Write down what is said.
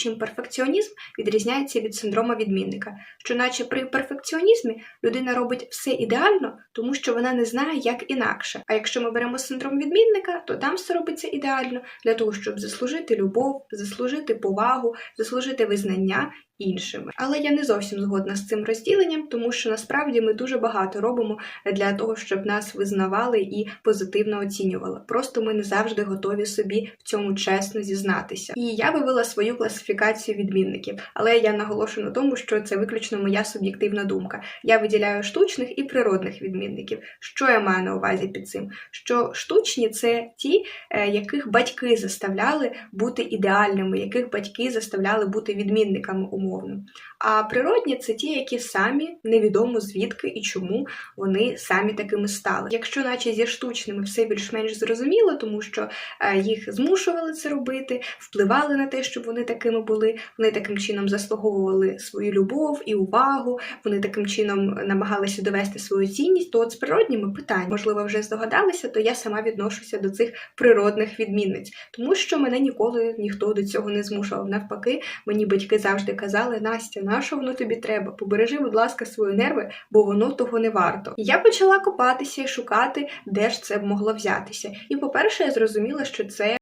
чим перфекціонізм відрізняється від синдрома відмінника. Що, наче при перфекціонізмі людина робить все ідеально, тому що вона не знає, як інакше. А якщо ми беремо синдром відмінника, то там все робиться ідеально для того, щоб заслужити любов, заслужити повагу, заслужити визнання іншими. Але я не зовсім згодна з цим розділенням, тому що насправді ми дуже багато робимо для того, щоб нас визнавали і позитивно оцінювали. Просто ми не завжди готові собі в цьому чесно зізнатися. І я вивела свою класифікацію відмінників, але я наголошую на тому, що це виключно моя суб'єктивна думка. Я виділяю штучних і природних відмінників. Що я маю на увазі під цим? Що штучні це ті, е, яких батьки заставляли бути ідеальними, яких батьки заставляли бути відмінниками умовно. А природні це ті, які самі невідомо звідки і чому вони самі такими стали. Якщо, наче зі штучними, все більш-менш зрозуміло, тому що е, їх змушували це робити, впливали на те, щоб вони такими були. Вони таким чином заслуговували свою любов і увагу. Вони таким чином намагалися довести свою цінність. То з природніми питань, можливо, вже здогадалися, то я сама відношуся до цих природних відмінниць, тому що мене ніколи ніхто до цього не змушував. Навпаки, мені батьки завжди казали: Настя, на що воно тобі треба? Побережи, будь ласка, свої нерви, бо воно того не варто. Я почала копатися і шукати, де ж це б могло взятися. І, по-перше, я зрозуміла, що це